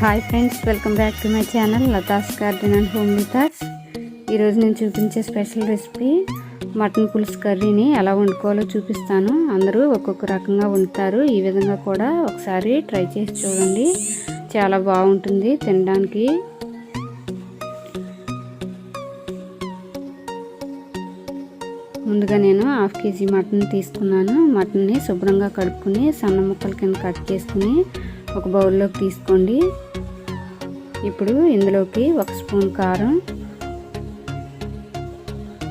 Hi friends welcome back to my channel Latha's garden and home thoughts ఈరోజు నేను చూపించే special recipe mutton పులుసు కర్రీని ఎలా వండుకోవాలో చూపిస్తాను. అందరూ ఒక్కొక్క రకంగా వండుతారు. ఈ విధంగా కూడా ఒకసారి ట్రై చేసి చూడండి. చాలా బాగుంటుంది తినడానికి. ముందుగా నేను హాఫ్ కేజీ మటన్ తీసుకున్నాను. మటన్ని శుభ్రంగా కడుక్కుని సన్న ముక్కల కింద కట్ చేసుకుని ఒక బౌల్లోకి తీసుకోండి. ఇప్పుడు ఇందులోకి ఒక స్పూన్ కారం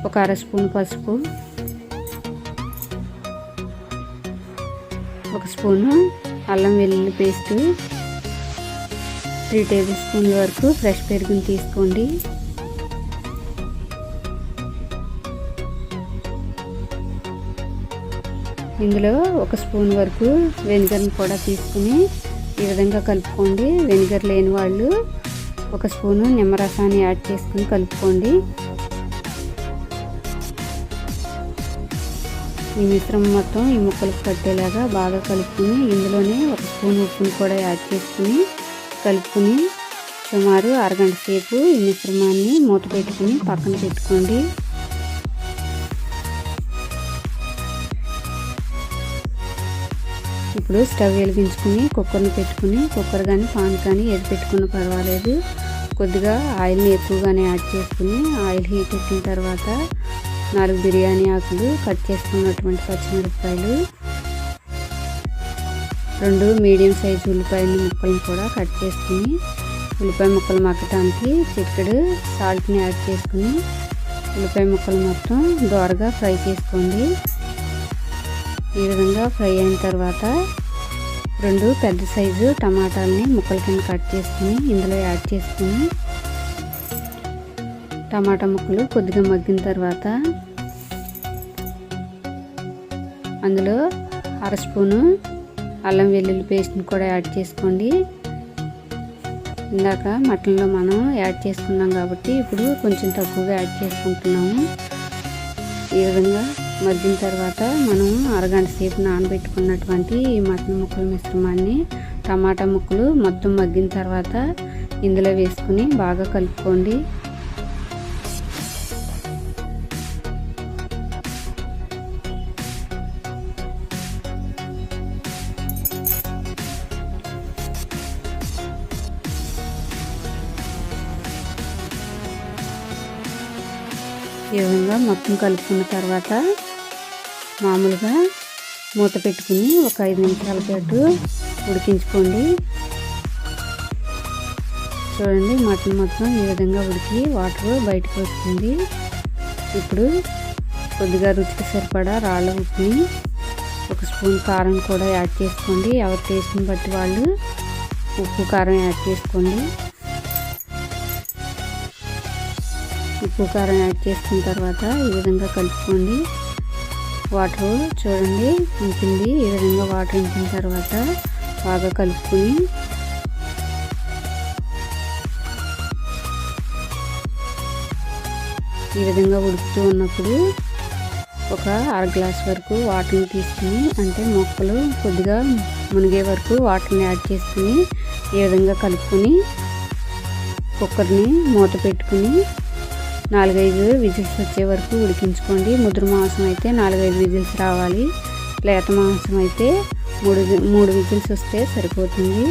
ఒక అర స్పూన్ పసుపు ఒక స్పూను అల్లం వెల్లుల్లి పేస్ట్ త్రీ టేబుల్ స్పూన్ల వరకు ఫ్రెష్ పెరుగుని తీసుకోండి. ఇందులో ఒక స్పూన్ వరకు వెనిగర్ని కూడా తీసుకుని ఈ విధంగా కలుపుకోండి. వెనిగర్ లేని వాళ్ళు ఒక స్పూను నిమ్మరసాన్ని యాడ్ చేసుకుని కలుపుకోండి. ఈ మిశ్రమం మొత్తం ఈ ముక్కలకు పట్టేలాగా బాగా కలుపుకుని ఇందులోనే ఒక స్పూన్ ఉప్పుని కూడా యాడ్ చేసుకుని కలుపుకుని సుమారు అరగంట సేపు ఈ మిశ్రమాన్ని మూత పెట్టుకుని పక్కన పెట్టుకోండి. ఇప్పుడు స్టవ్ వెలిగించుకుని కుక్కర్ని పెట్టుకుని కుక్కర్ కానీ పాన్ కానీ ఏది పెట్టుకున్నా పర్వాలేదు. కొద్దిగా ఆయిల్ని ఎక్కువగానే యాడ్ చేసుకుని ఆయిల్ హీట్ ఎక్కిన తర్వాత నాలుగు బిర్యానీ ఆకులు కట్ చేసుకున్నటువంటి పచ్చిమిరపకాయలు రెండు మీడియం సైజు ఉల్లిపాయలు ముక్కలను కూడా కట్ చేసుకుని ఉల్లిపాయ ముక్కలు మక్కటానికి చిక్కడు సాల్ట్ని యాడ్ చేసుకుని ఉల్లిపాయ ముక్కలు మొత్తం దోరగా ఫ్రై చేసుకోండి. ఈ విధంగా ఫ్రై అయిన తర్వాత రెండు పెద్ద సైజు టమాటాలని ముక్కల కింద కట్ చేసుకుని ఇందులో యాడ్ చేసుకుని టమాటా ముక్కలు కొద్దిగా మగ్గిన తర్వాత అందులో అర స్పూను అల్లం వెల్లుల్లి పేస్ట్ని కూడా యాడ్ చేసుకోండి. ఇందాక మటన్లో మనం యాడ్ చేసుకున్నాం కాబట్టి ఇప్పుడు కొంచెం తక్కువగా యాడ్ చేసుకుంటున్నాము. ఈ విధంగా మగ్గిన తర్వాత మనం అరగంట సేపు నానబెట్టుకున్నటువంటి ఈ మటన్ ముక్కల మిశ్రమాన్ని టమాటా ముక్కలు మొత్తం మగ్గిన తర్వాత ఇందులో వేసుకుని బాగా కలుపుకోండి. ఈ విధంగా మొత్తం కలుపుకున్న తర్వాత మామూలుగా మూత పెట్టుకుని ఒక ఐదు నిమిషాల పాటు ఉడికించుకోండి. చూడండి మటన్ మొత్తం ఈ విధంగా ఉడికి వాటర్ బయటకు వస్తుంది. ఇప్పుడు కొద్దిగా రుచికి సరిపడా రాళ్ళ ఉప్పుని ఒక స్పూన్ కారం కూడా యాడ్ చేసుకోండి. ఎవరి టేస్ట్ని బట్టి వాళ్ళు ఉప్పు కారం యాడ్ చేసుకోండి. ఉప్పు కారం యాడ్ చేసుకున్న తర్వాత ఈ విధంగా కలుపుకోండి. వాటర్ చూడండి ఇంకింది ఈ విధంగా వాటర్ ఇంకిన తర్వాత బాగా కలుపుకొని ఈ విధంగా ఉడుకుతూ ఉన్నప్పుడు ఒక అర గ్లాస్ వరకు వాటర్ని తీసుకుని అంటే మొక్కలు కొద్దిగా మునిగే వరకు వాటర్ని యాడ్ చేసుకుని ఈ విధంగా కలుపుకొని కుక్కర్ని మూత పెట్టుకుని నాలుగైదు విజిల్స్ వచ్చే వరకు ఉడికించుకోండి. ముదురు మాంసం అయితే నాలుగైదు విజిల్స్ రావాలి. లేత మాంసం అయితే మూడు మూడు విజిల్స్ వస్తే సరిపోతుంది.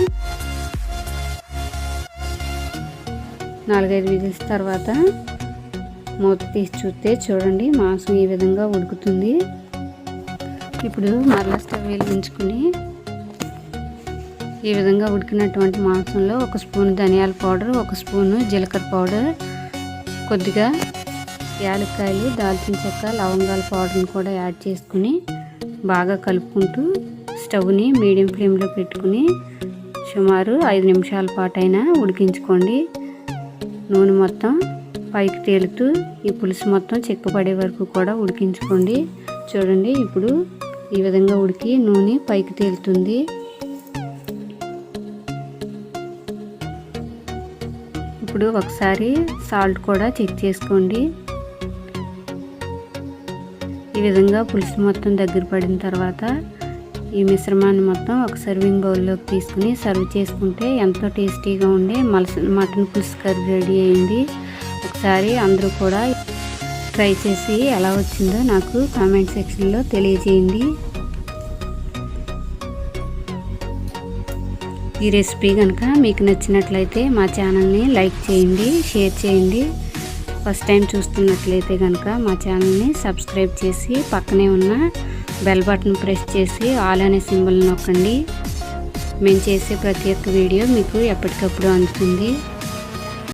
నాలుగైదు విజిల్స్ తర్వాత మూత తీసి చూస్తే చూడండి మాంసం ఈ విధంగా ఉడుకుతుంది. ఇప్పుడు మరలా స్టవ్ వెలిగించుకుని ఈ విధంగా ఉడికినటువంటి మాంసంలో ఒక స్పూన్ ధనియాల పౌడర్ ఒక స్పూను జీలకర్ర పౌడర్ కొద్దిగా యాలక్కాయలు దాల్చిన చెక్క లవంగాల పౌడర్ని కూడా యాడ్ చేసుకుని బాగా కలుపుకుంటూ స్టవ్ని మీడియం ఫ్లేమ్లో పెట్టుకుని సుమారు ఐదు నిమిషాల పాటైనా ఉడికించుకోండి. నూనె మొత్తం పైకి తేలుతూ ఈ పులుసు మొత్తం చెక్కపడే వరకు కూడా ఉడికించుకోండి. చూడండి ఇప్పుడు ఈ విధంగా ఉడికి నూనె పైకి తేలుతుంది. ఇప్పుడు ఒకసారి సాల్ట్ కూడా చెక్ చేసుకోండి. ఈ విధంగా పులుసు మొత్తం దగ్గర పడిన తర్వాత ఈ మిశ్రమాన్ని మొత్తం ఒక సర్వింగ్ బౌల్లోకి తీసుకుని సర్వ్ చేసుకుంటే ఎంతో టేస్టీగా ఉండే మలస మటన్ పులుసు కర్రీ రెడీ అయింది. ఒకసారి అందరూ కూడా ట్రై చేసి ఎలా వచ్చిందో నాకు కామెంట్ సెక్షన్లో తెలియజేయండి. ఈ రెసిపీ కనుక మీకు నచ్చినట్లయితే మా ఛానల్ని లైక్ చేయండి షేర్ చేయండి. ఫస్ట్ టైం చూస్తున్నట్లయితే కనుక మా ఛానల్ని సబ్స్క్రైబ్ చేసి పక్కనే ఉన్న బెల్ బటన్ ప్రెస్ చేసి ఆల్ అనే సింబల్ నొక్కండి. మేము చేసే ప్రతి ఒక్క వీడియో మీకు ఎప్పటికప్పుడు అందుతుంది.